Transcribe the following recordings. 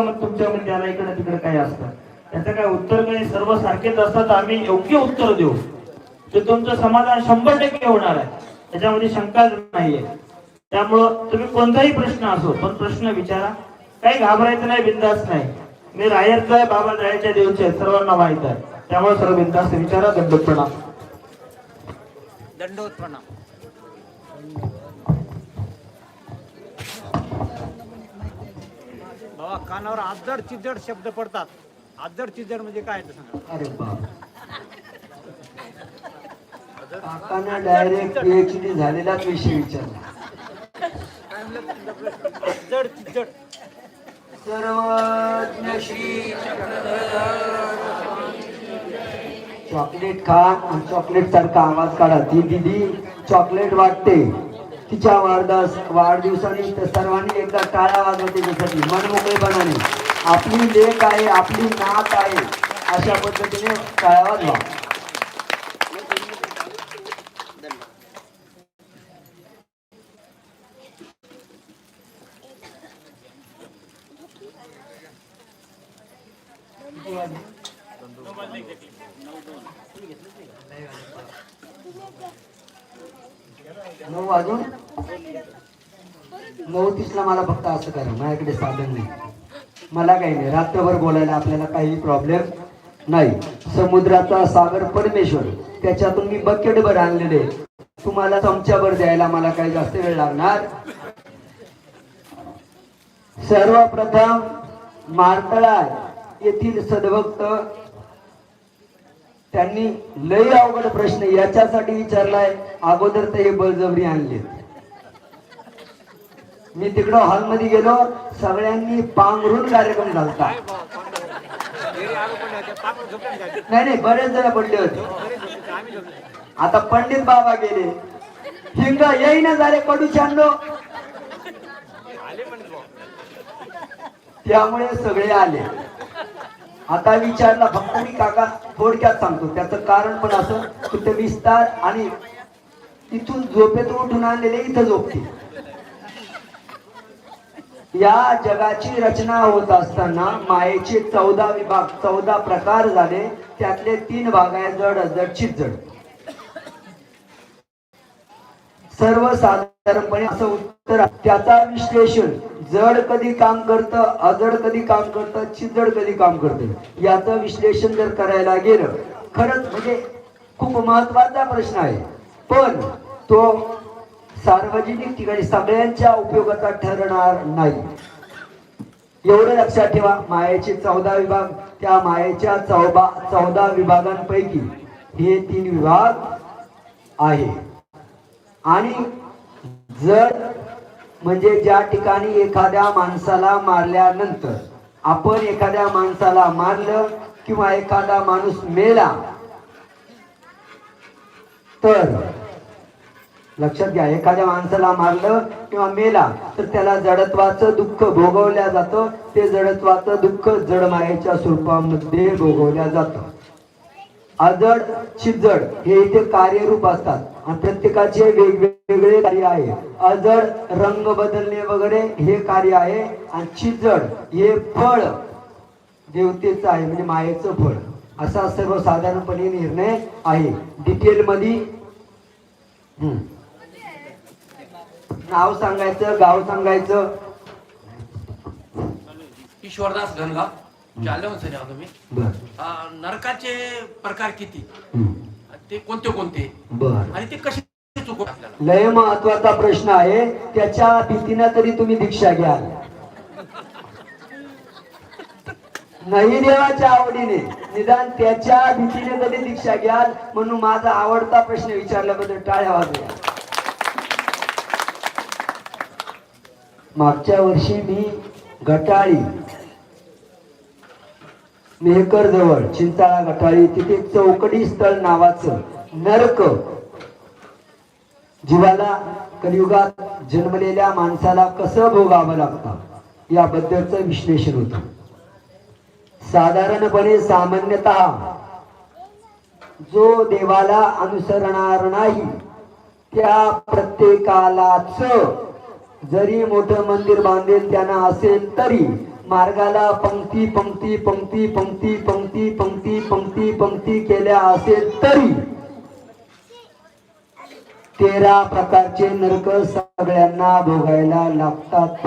मग तुमच्यामध्ये म्हणजे त्याला इकडे तिकडे काय असतं? त्याचं काय उत्तर म्हणजे नाही सर्व सारखेच असतात आम्ही योग्य उत्तर देऊ. ते तुमचं समाधान शंभर टक्के होणार आहे. त्याच्यामध्ये शंका नाहीये. त्यामुळं तुम्ही कोणताही प्रश्न असो पण प्रश्न विचारा. काही घाबरायचं नाही बिंदास नाही. मी रायरचा आहे बाबा जायच्या देवचे सर्वांना माहीत आहे. त्यामुळे सर्व बिंदास विचारा दंडोत्पणा दंडोत्पणा बाबा कानावर आजड चिजड शब्द पडतात. आजड चिजड म्हणजे काय ते सांगा. अरे बाप. काकांना डायरेक्ट पीएचडी झालेलाच विषय विचारला. सर्वज्ञ श्री चॉकलेट खा आणि चॉकलेट सारखा आवाज काढा. ती दिदी चॉकलेट वाटते. तिच्या वाढदिवस वाढदिवसाने सर्वांनी एकदा टाळ्या वाजवते त्यासाठी मनमोकळेपणाने. आपली लेख आहे आपली नात आहे. अशा पद्धतीने टाळ्या वाजवा. नऊ वाजून? नऊ तीसला मला फक्त असं करा माझ्याकडे साधन नाही. मला काही नाही रात्रभर बोलायला आपल्याला काही प्रॉब्लेम नाही. समुद्राचा सागर परमेश्वर त्याच्यातून मी बकेटभर आणलेले तुम्हाला चमच्याभर द्यायला मला काही जास्त वेळ लागणार? सर्वप्रथम मारतळा येथील सद्भक्त त्यांनी लय अवघड प्रश्न याच्यासाठी विचारलाय. अगोदर ते हे बळजबरी आणले. मी तिकडं हॉलमध्ये गेलो सगळ्यांनी पांघरून कार्यक्रम झालता नाही, नाही बरेच जण पडले होते. आता पंडित बाबा गेले. हिंग येईना झाले कडू चांडो त्यामुळे सगळे आले. आता विचारला फक्त मी काका थोडक्यात सांगतो. त्याचं कारण पण असं की ते विस्तार आणि तिथून झोपेतून उठून आणलेले इथं झोपते या जगाची रचना होत असताना मायेचे चौदा विभाग चौदा प्रकार झाले. त्यातले तीन भाग आहे जड जडचित जड. साधारणपणे असं उत्तर त्याचा विश्लेषण जड कधी काम करतं अजड कधी काम करतं चिजड कधी काम करतं याचं विश्लेषण जर करायला गेलं खरंच म्हणजे खूप महत्त्वाचा प्रश्न आहे. पण तो सार्वजनिक ठिकाणी सगळ्यांच्या उपयोगाचा ठरणार नाही. एवढं लक्षात ठेवा मायेचे चौदा विभाग त्या मायेच्या चौदा चौदा विभागांपैकी हे तीन विभाग आहे. आणि जर म्हणजे ज्या ठिकाणी एखाद्या माणसाला मारल्यानंतर आपण एखाद्या माणसाला मारलं किंवा एखादा माणूस मेला तर लक्षात घ्या एखाद्या माणसाला मारलं किंवा मेला तर त्याला जडत्वाचं दुःख भोगवल्या जातं. ते जडत्वाचं दुःख जडमायेच्या स्वरूपामध्ये भोगवल्या जातं. अजड चिजड हे इथे कार्यरूप असतात. प्रत्येकाचे वेगवेगळे कार्य आहे. अजड रंग बदलणे वगैरे हे कार्य आहे. आणि चिजड हे फळ देवतेचं आहे म्हणजे मायेचं फळ. असा सर्वसाधारणपणे निर्णय आहे. डिटेल मध्ये. नाव सांगायचं गाव सांगायचं. ईश्वरदास घनगाव सर आहो तुम्ही. नरकाचे प्रकार किती. ते कोणते कोणते? बर. आणि ते कसे चुकवत आपल्याला? लय महत्त्वाचा प्रश्न आहे. त्याच्या भीतीनं तरी तुम्ही दीक्षा घ्याल. नाही देवाच्या आवडीने. निदान त्याच्या भीतीने तरी दीक्षा घ्याल. म्हणून माझा आवडता प्रश्न विचारल्याबद्दल टाळ्या वाजल्या मागच्या वर्षी मी घटाळी मेहकर जवळ चिंताळा घटाळी तिथे चौकडी स्थळ नावाचं नरक. जीवाला कलियुगात जन्मलेल्या माणसाला कसं भोगावं लागतं? याबद्दलचं विश्लेषण होत. साधारणपणे सामान्यतः जो देवाला अनुसरणार नाही त्या प्रत्येकालाच जरी मोठं मंदिर बांधेल त्यांना असेल तरी मार्गाला पंक्ती पंक्ती पंक्ती पंक्ती पंक्ती पंक्ती पंक्ती पंक्ती केल्या असेल तरी तेरा प्रकारचे नरक सगळ्यांना भोगायला लागतात.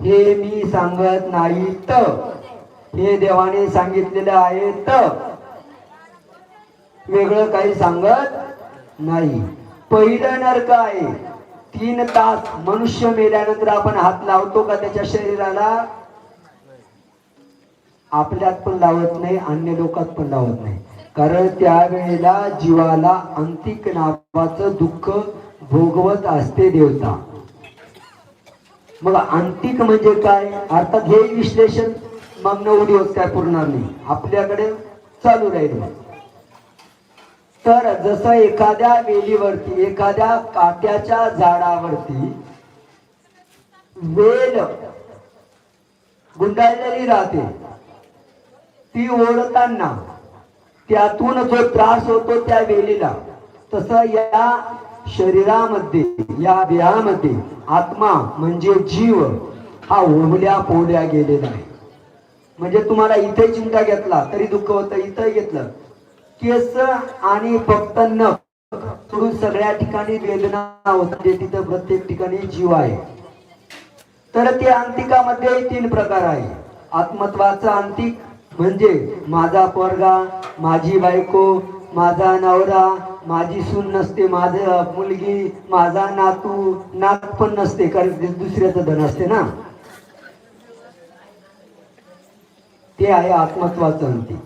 हे मी सांगत नाही तर हे देवाने सांगितलेलं आहे. तर वेगळं काही सांगत नाही. पहिलं नरक आहे. तीन तास मनुष्य मेल्यानंतर आपण हात लावतो का त्याच्या शरीराला? आपल्यात पण लावत नाही अन्य लोकात पण लावत नाही. कारण त्यावेळेला जीवाला अंतिक नावाचं दुःख भोगवत असते देवता. मग अंतिक म्हणजे काय? अर्थात हे विश्लेषण मग नऊ दिवस काय पुरणार नाही. आपल्याकडे चालू राहील तर जसं एखाद्या वेलीवरती एखाद्या काट्याच्या झाडावरती वेल गुंडाळलेली राहते ती ओढताना त्यातून जो त्रास होतो त्या वेलीला तसं या शरीरामध्ये या देहामध्ये आत्मा म्हणजे जीव हा ओढल्या पोहल्या गेलेला आहे. म्हणजे तुम्हाला इथे चिंता घेतला तरी दुःख होतं इथं घेतलं केस आणि फक्त नख सोडून सगळ्या ठिकाणी वेदना होते तिथं प्रत्येक ठिकाणी जीव आहे. तर ते अंतिकामध्ये तीन प्रकार आहे. आत्मत्वाचा अंतिक म्हणजे माझा पोरगा माझी बायको माझा नवरा माझी सून नसते माझ मुलगी माझा नातू नात पण नसते कारण दुसऱ्याचं धन असते ना. ते आहे आत्मत्वाचं अंतिक.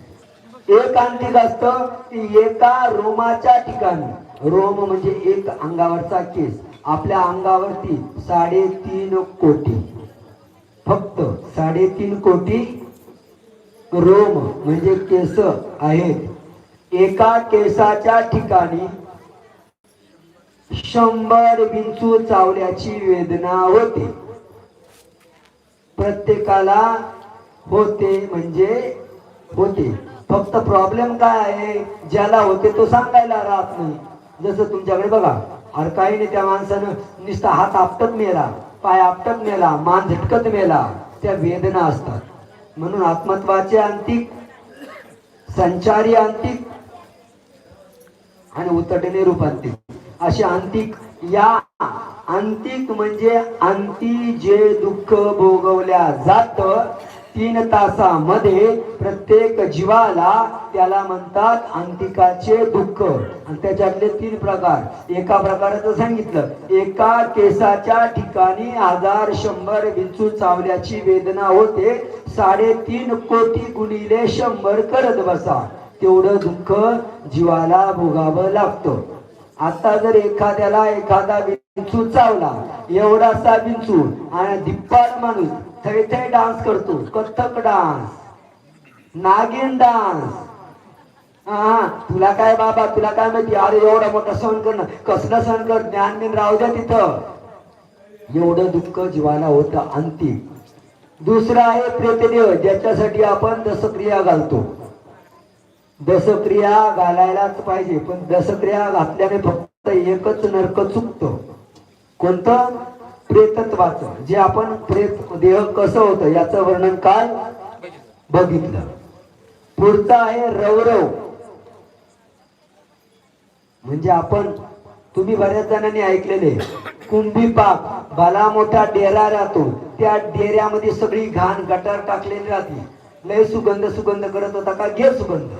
एक अंतिक असतं की एका रोमाच्या ठिकाणी. रोम म्हणजे एक अंगावरचा केस. आपल्या अंगावरती साडेतीन कोटी. फक्त साडेतीन कोटी रोम म्हणजे केस आहेत. एका केसाच्या ठिकाणी शंभर विंचू चावल्याची वेदना होते. प्रत्येकाला होते म्हणजे होते. फक्त प्रॉब्लेम काय आहे? ज्याला होते तो सांगायला राहत नाही. जसं तुमच्याकडे बघा हर काही नाही त्या माणसानं नुसता हात आपटत मेला पाय आपटत मेला मान झटकत मेला त्या वेदना असतात. म्हणून आत्मत्वाचे अंतिक संचारी अंतिक आणि उतटणे रूपांतिक असे अंतिक या अंतिक म्हणजे अंती जे दुःख भोगवल्या जात तीन तासामध्ये प्रत्येक जीवाला त्याला म्हणतात अंतिकाचे दुःख. आणि त्याच्यातले तीन प्रकार. एका प्रकाराचं सांगितलं. एका केसाच्या ठिकाणी हजार शंभर विंचू चावल्याची वेदना होते. साडेतीन कोटी गुणिले शंभर करत बसा. तेवढं दुःख जीवाला भोगावं लागतं. आता जर एखाद्याला एखादा विंचू चावला एवढासा विंचू आणि धिप्पाड माणूस थैथे डान्स करतो कथक डान्स नागिन डान्स हा तुला काय बाबा तुला काय माहिती? अरे एवढा मोठा सहन करणं. कसलं सहन कर? ज्ञान बिन राहू द्या तिथं. एवढं दुःख जीवाला होतं अंतिम. दुसरं आहे प्रेतदेव ज्याच्यासाठी आपण दसक्रिया घालतो. दसक्रिया घालायलाच पाहिजे पण दसक्रिया घातल्याने फक्त एकच नरक चुकतं. कोणतं? प्रेतत्वाचं जे आपण प्रेत देह कसं होतं याचं वर्णन काल बघितलं. पुढचं आहे रवरव म्हणजे आपण तुम्ही बऱ्याच जणांनी ऐकलेले कुंभी पाक बाला मोठा डेरा राहतो. त्या डेऱ्यामध्ये सगळी घाण गटार टाकलेली राहते. लय सुगंध सुगंध करत होता का? घे सुगंध.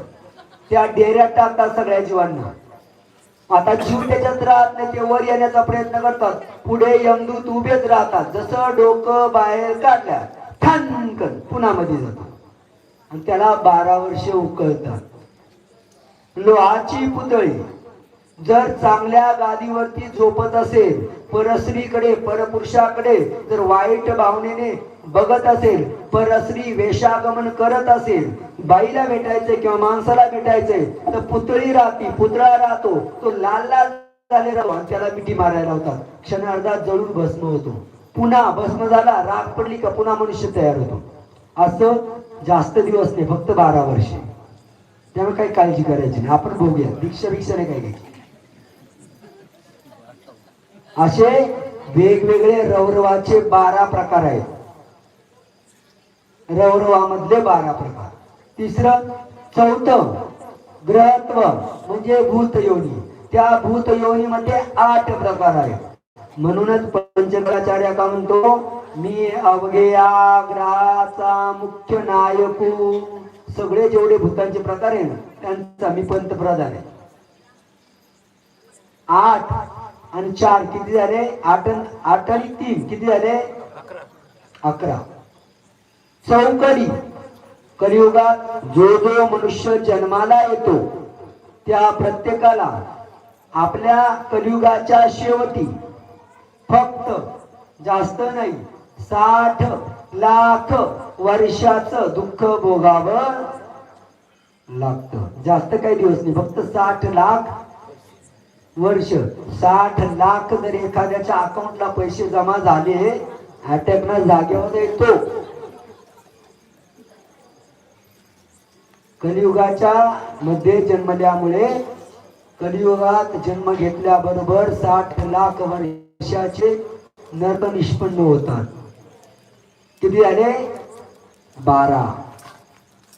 त्या डेऱ्यात टाकतात सगळ्या जीवांना. आता जीव त्याच्यात राहत नाही ते वर येण्याचा प्रयत्न करतात. पुढे यमदूत उभेच राहतात. जसं डोकं बाहेर काढल्या ठणकन पुन्हा मध्ये जातो आणि त्याला बारा वर्ष उकळतात. लोहाची पुतळी जर चांगल्या गादीवरती झोपत असेल परश्रीकडे परपुरुषाकडे जर वाईट भावनेने बघत असेल परस्त्री वेशागमन करत असेल बाईला भेटायचे किंवा माणसाला भेटायचे तर पुतळी राहती पुतळा राहतो तो लाल लाल झाले राहतो आणि त्याला मिठी मारायला होतात क्षणार्धात जळून भस्म होतो. पुन्हा भस्म झाला राग पडली का पुन्हा मनुष्य तयार होतो. असं जास्त दिवस नाही फक्त बारा वर्षे. त्यामुळे काही काळजी करायची नाही. आपण बघूया दीक्षा भिक्षा नाही काय घ्यायची. असे वेगवेगळे रौरवाचे बारा प्रकार आहेत. रौरवामधले बारा प्रकार. तिसरं चौथं ग्रहत्व म्हणजे भूत योनी त्या भूत योनीमध्ये आठ प्रकार आहेत. म्हणूनच पंचकराचार्य का म्हणतो? मी अवघेया ग्रहाचा मुख्य नायकू. सगळे जेवढे भूतांचे प्रकार आहे ना त्यांचा मी पंतप्रधान आहे. आठ आणि चार किती झाले? आठ आठ आणि तीन किती झाले? अकरा. चौकडी. कलियुगात जो जो मनुष्य जन्माला येतो त्या प्रत्येकाला आपल्या कलियुगाच्या शेवटी फक्त जास्त नाही साठ लाख वर्षाचं दुःख भोगावं लागतं. जास्त काही दिवस नाही फक्त साठ लाख वर्ष. साठ लाख जर एखाद्याच्या अकाउंटला पैसे जमा झाले अटॅक जागेवर येतो. कलियुगाच्या मध्ये जन्मल्यामुळे कलियुगात जन्म घेतल्याबरोबर साठ लाख वर्षाचे नर्क निष्पन्न होतात. किती झाले बारा.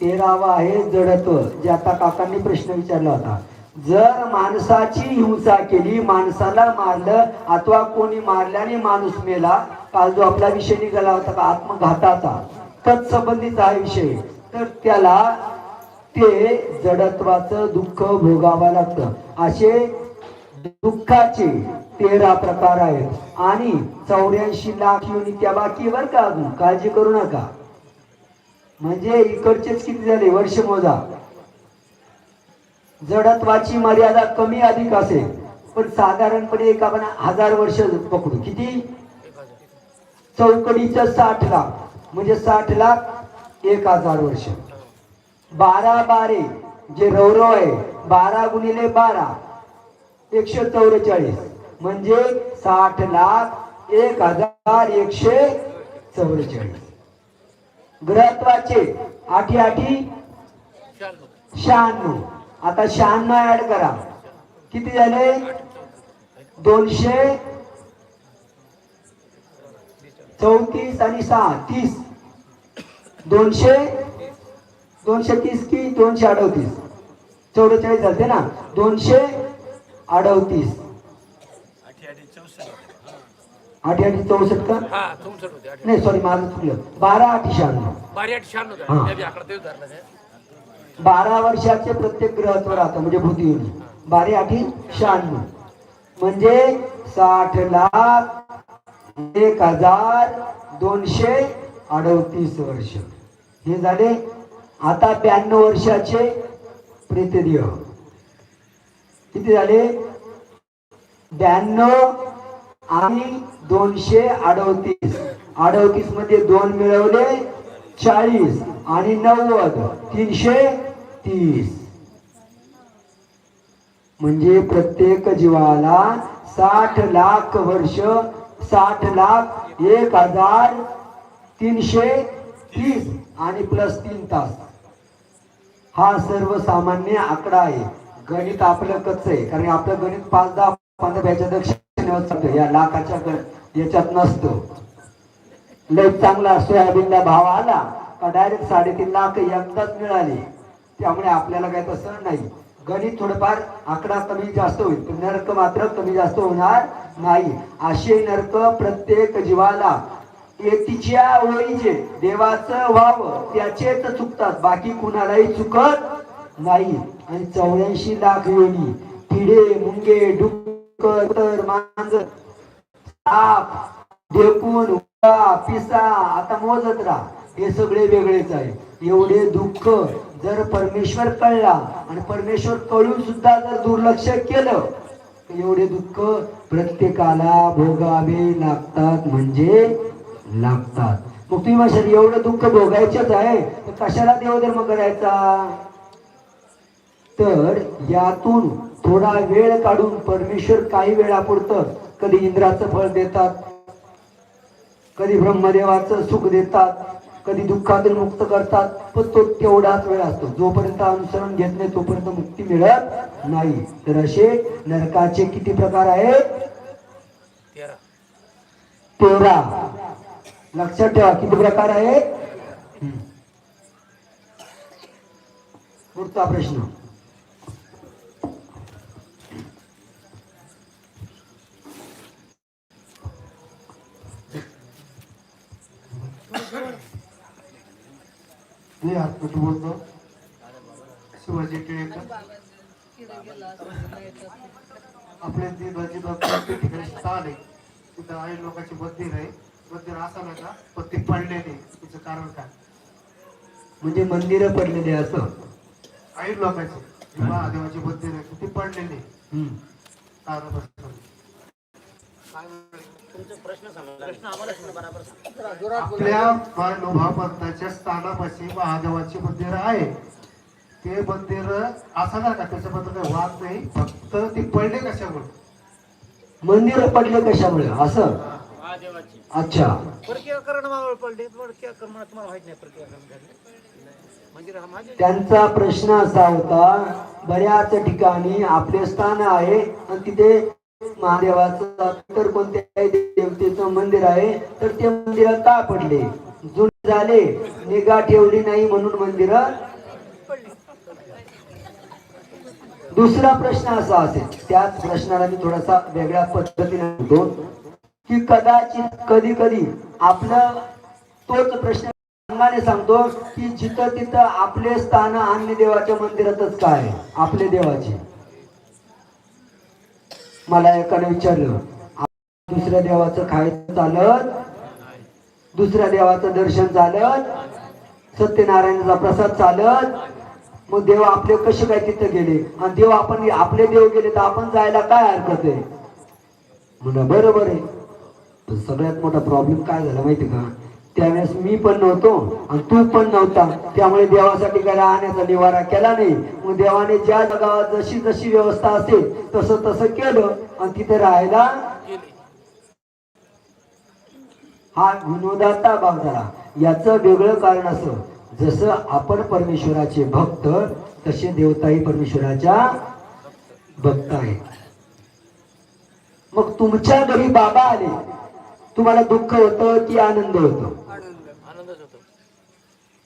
तेरावा आहे जडत्व जे आता काकांनी प्रश्न विचारला होता. जर माणसाची हिंसा केली माणसाला मारलं अथवा कोणी मारल्याने माणूस मेला काल जो आपला विषय निघाला होता का आत्मघाताचा तत्संबंधीचा हा विषय तर त्याला ते जडत्वाचं दुःख भोगावं लागतं. असे दुःखाचे तेरा प्रकार आहेत. आणि चौऱ्याऐंशी लाख युनिट त्या बाकीवर का अजून? काळजी करू नका. म्हणजे इकडचेच किती झाले? वर्ष मोजा. जडत्वाची मर्यादा कमी अधिक असेल. पण साधारणपणे एक आपण हजार वर्ष पकडू. किती? चौकडीचं साठ लाख. म्हणजे साठ लाख एक हजार वर्ष. बारा बारे जे रौरव आहे बारा गुणिले बारा एकशे चौवेचाळीस म्हणजे साठ लाख एक हजार एकशे चौवेचाळीस ग्रहत्वाचे आठी आठी? शहाण्णव. आता शहाण्णव ऍड करा. किती झाले? दोनशे चौतीस आणि सहा तीस. दोनशे दोनशे तीस की दोनशे अडवतीस चौवेचाळीस झाले ना? दोनशे अडवतीस आठी आठी चौसष्ट का? हा नाही सॉरी माझं चुकलं. बारा आठी शहाण्णव बारी वर्षाचे प्रत्येक ग्रहत्व राहतं म्हणजे भूतीयोनी बारे आठी शहाण्णव. म्हणजे साठ लाख एक हजार दोनशे अडतीस वर्ष. हे झाले आता ब्याण्णव वर्षाचे प्रेतदेह किती झाले? ब्याण्णव आणि दोनशे अडतीस. अडतीसमध्ये दोन मिळवले चाळीस. आणि नव्वद तीनशे तीस. म्हणजे प्रत्येक जीवाला साठ लाख वर्ष साठ लाख एक हजार तीनशे तीस आणि प्लस तीन तास. हा सर्वसामान्य आकडा आहे. गणित आपलं कच्च आहे. कारण आपलं गणित पाच दहा पंधरा याच्या दक्षिणेवर या लाखाच्या याच्यात नसतो. लय चांगला सोयाबीनला भाव आला का डायरेक्ट साडेतीन लाख एकदाच मिळाली. त्यामुळे आपल्याला काय तसं नाही. गणित थोडंफार आकडा कमी जास्त होईल. पण नरक मात्र कमी जास्त होणार नाही. असे नरक प्रत्येक जीवाला येतीच्या ओळीचे देवाचं व्हावं त्याचेच चुकतात. बाकी कुणालाही चुकत नाही. आणि चौऱ्याऐंशी लाख योनी किडे मुंगे डुक्कर मांजर साप ढेकून पिसा आता मोजत राहा. हे सगळे वेगळेच आहे. एवढे दुःख जर परमेश्वर कळला आणि परमेश्वर कळून सुद्धा जर दुर्लक्ष केलं एवढे दुःख प्रत्येकाला भोगावे लागतात. म्हणजे लागतात. मग तुम्ही म्हणशाल एवढं दुःख भोगायचंच आहे तर कशाला देवधर्म करायचा? तर यातून थोडा वेळ काढून परमेश्वर काही वेळापुरतं कधी इंद्राचं फळ देतात कधी ब्रह्मदेवाचं सुख देतात कधी दुःखातून मुक्त करतात पण तो तेवढाच वेळ असतो. जोपर्यंत अनुसरण घेत नाही तोपर्यंत मुक्ती मिळत नाही. तर असे नरकाचे किती प्रकार आहेत? तेरा. तेरा. लक्षात ठेवा किती प्रकार आहेत. पुढचा प्रश्न. मी आत्मत बोलतो. शिवाजी टिळेकर. आपले ते बाजी ठिकाणी स्थान आहे. तिथं आई लोकांची मंदिर आहे. मंदिर असं नाही का पण ते पडले नाही तिचं कारण काय? म्हणजे मंदिर पडलेले असं. आई लोकांचे महादेवाचे मंदिर आहे ते पडले नाही हम्म. कारण. आपल्या स्थानापाशी महादेवाचे मंदिर आहे. ते मंदिर असं नाही का? त्याच्याबद्दल काही वाद नाही. फक्त ते पडले कशामुळे? मंदिर पडले कशामुळे? असं. महादेवाची. अच्छा. परकीयकरण मावळ पडले तुम्हाला माहीत नाही झाले. माझे त्यांचा प्रश्न असा होता बऱ्याच ठिकाणी आपले स्थान आहे आणि तिथे महादेवाचं तर कोणत्याही देवतेचं मंदिर आहे तर ते मंदिर का पडले? जुने झाले निगा ठेवली नाही म्हणून मंदिर दुसरा प्रश्न असा असेल त्याच प्रश्नाला मी थोडासा वेगळ्या पद्धतीने की कदाचित कधी कधी आपलं तोच प्रश्न अंगाने सांगतो की जिथं तिथं आपले स्थान अन्य देवाच्या मंदिरातच काय आपले देवाचे. मला एकाने विचारलं दुसऱ्या देवाचं खायचं चालत? दुसऱ्या देवाचं दर्शन चालत? सत्यनारायणाचा प्रसाद चालत? मग देव आपले कसे काय तिथं गेले? आणि देव आपण आपले देव गेले तर आपण जायला काय हरकत आहे? म्हणा बरोबर आहे. सगळ्यात मोठा प्रॉब्लेम काय झाला माहिती का? त्यावेळेस मी पण नव्हतो आणि तू पण नव्हता. त्यामुळे देवासाठी काय राहण्याचा निवारा केला नाही. मग देवाने ज्या जगावर जशी जशी व्यवस्था असेल तसं तसं केलं आणि तिथे राहायला हा गुणवदाता भाग झाला. याचं वेगळं कारण असं जसं आपण परमेश्वराचे भक्त तसे देवताही परमेश्वराच्या भक्त आहेत. मग तुमच्या घरी बाबा आले. तुम्हाला दुःख होतं की आनंद होतो?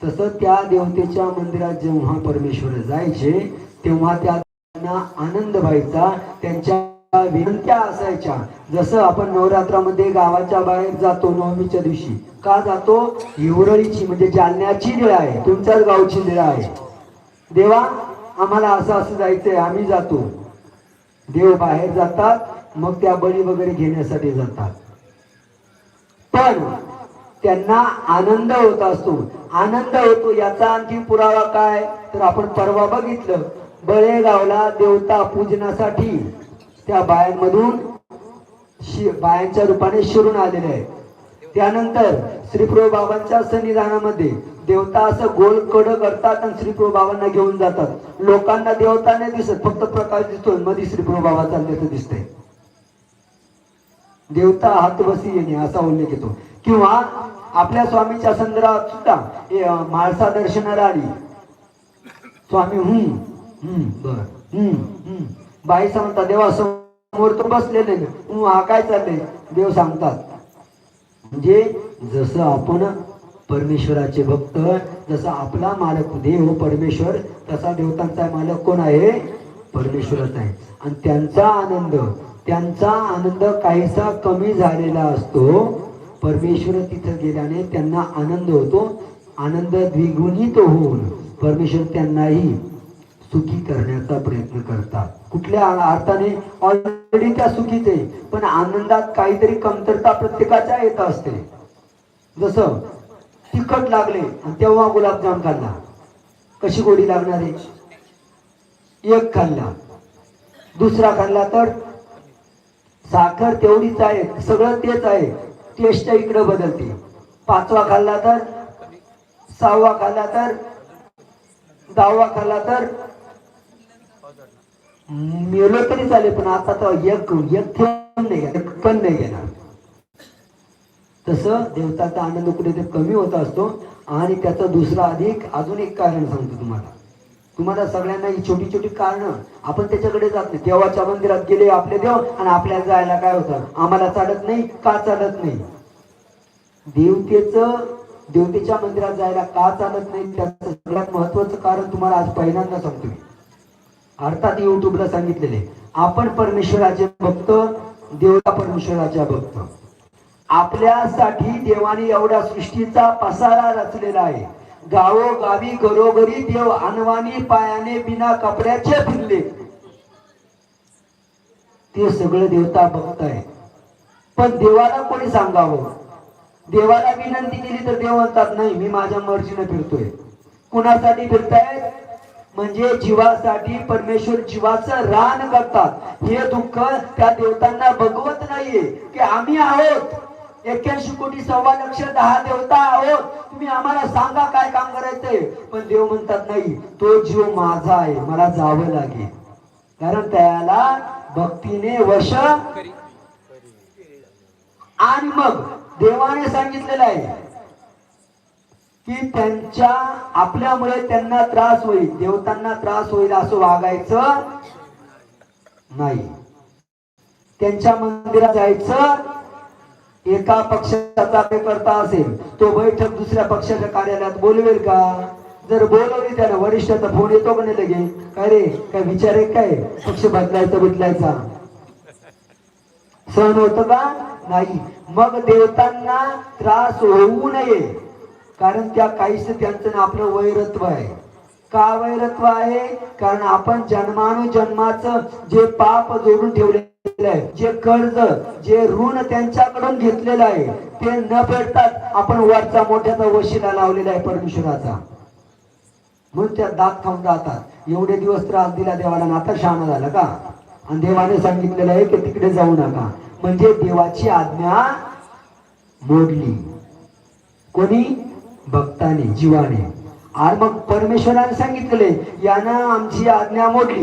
तसं त्या देवतेच्या मंदिरात जेव्हा परमेश्वर जायचे तेव्हा त्यांना आनंद व्हायचा त्यांच्या विनंत्या असायच्या. जसं आपण नवरात्रामध्ये गावाच्या बाहेर जातो नवमीच्या दिवशी. का जातो? हिवरळीची म्हणजे जालन्याची निळा आहे. तुमच्याच गावची निळा आहे. देवा आम्हाला असं असं जायचंय आम्ही जातो. देव बाहेर जातात मग त्या बळी वगैरे घेण्यासाठी जातात. पण त्यांना आनंद होत असतो. आनंद होतो याचा आणखी पुरावा काय? तर आपण परवा बघितलं बळेगावला देवता पूजनासाठी त्या बायांमधून शि- बायांच्या रूपाने शिरून आलेले आहे त्यानंतर श्रीप्रभू बाबांच्या सन्निधानामध्ये देवता असं गोल कड करतात आणि श्रीप्रभू बाबांना घेऊन जातात. लोकांना देवता नाही दिसत फक्त प्रकाश दिसतो मध्ये श्रीप्रभू बाबा चालल्याचं दिसतंय. देवता हातबसी येणे असा उल्लेख येतो. किंवा आपल्या स्वामीच्या संदर्भात सुद्धा माळसा दर्शनाला आली. स्वामी हम्म हम्म बर हम्म बाई सांगता देवा समोर तो बसलेले हम्म, हा काय चाललंय? देव सांगतात. म्हणजे जसं आपण परमेश्वराचे भक्त जसा आपला मालक देव परमेश्वर तसा देवतांचा मालक कोण आहे? परमेश्वरच आहे. आणि त्यांचा आनंद त्यांचा आनंद काहीसा कमी झालेला असतो. परमेश्वर तिथं गेल्याने त्यांना आनंद होतो. आनंद द्विगुणित होऊन परमेश्वर त्यांनाही सुखी करण्याचा प्रयत्न करतात. कुठल्या अर्थाने? ऑलरेडी त्या सुखीच आहे. पण आनंदात काहीतरी कमतरता प्रत्येकाच्या येत असते. जसं तिखट लागले आणि तेव्हा गुलाबजाम खाल्ला. कशी गोडी लागणार आहे? एक खाल्ला. दुसरा खाल्ला तर साखर तेवढीच आहे सगळं तेच आहे. टेस्ट इकडे बदलते. पाचवा खाल्ला तर सहावा खाल्ला तर दहावा खाल्ला तर मेलो तरी चालेल पण आता तर एक एक थेंब नाही एक पण नाही घेणार. तसं देवताचा आनंद ते कमी होत असतो आणि त्याचा दुसरा अधिक अजून एक कारण सांगतो तुम्हाला. तुम्हाला सगळ्यांना ही छोटी छोटी कारण. आपण त्याच्याकडे जात नाही. देवाच्या मंदिरात गेले आपले देव आणि आपल्याला जायला काय होतं? आम्हाला चालत नाही का चालत नाही? देवतेचं देवतेच्या मंदिरात जायला का चालत नाही? त्याचं सगळ्यात महत्वाचं कारण तुम्हाला आज पहिल्यांदा सांगतो मी अर्थात युट्यूबला सांगितलेले. आपण परमेश्वराचे भक्त देवता परमेश्वराच्या भक्त. आपल्यासाठी देवाने एवढ्या सृष्टीचा पसारा रचलेला आहे. गावोगावी घरोघरी देव अनवाणी पायाने बिना कपड्याचे फिरले. ते सगळं देवता भक्त आहे. पण देवाला कोणी सांगावं? देवाला विनंती केली तर देव म्हणतात नाही मी माझ्या मर्जीने फिरतोय. कुणासाठी फिरताय म्हणजे जीवासाठी परमेश्वर जीवाचं रान करतात. हे दुःख त्या देवतांना बघवत नाहीये की आम्ही आहोत. एक्क्याऐंशी कोटी सव्वा लक्ष दहा देवता आहोत. तुम्ही आम्हाला सांगा काय काम करायचंय. पण देव म्हणतात नाही तो जीव माझा आहे. मला जावं लागेल. कारण त्याला भक्तीने वश आणि मग देवाने सांगितलेलं आहे की त्यांच्या आपल्यामुळे त्यांना त्रास होईल. देवतांना त्रास होईल असं वागायचं नाही. त्यांच्या मंदिरात जायचं एका पक्षाचा कार्यकर्ता असेल तो बैठक दुसऱ्या पक्षाच्या कार्यालयात बोलवेल का? जर बोलवली त्याला वरिष्ठाचा फोन येतो म्हणे नाही लगे. काय रे काय विचार आहे काय? पक्ष बदलायचा बदलायचा. सहन होत का? नाही. मग देवतांना त्रास होऊ नये. कारण त्या काहीच त्यांचं ना आपलं वैरत्व आहे. का वैरत्व आहे? कारण आपण जन्मानुजन्माचं जे पाप जोडून ठेवलेलं आहे जे कर्ज जे ऋण त्यांच्याकडून घेतलेलं आहे ते न फेडतात आपण वरचा मोठ्याचा वशिला लावलेला आहे परमेश्वराचा. म्हणून त्या दात खाऊन जातात एवढे दिवस त्रास दिला देवाला आता शहाणा झाला का? आणि देवाने सांगितलेलं आहे की तिकडे जाऊ नका. म्हणजे देवाची आज्ञा मोडली. कोणी? भक्ताने जीवाने. आणि मग परमेश्वराने सांगितले यानं आमची आज्ञा मोडली.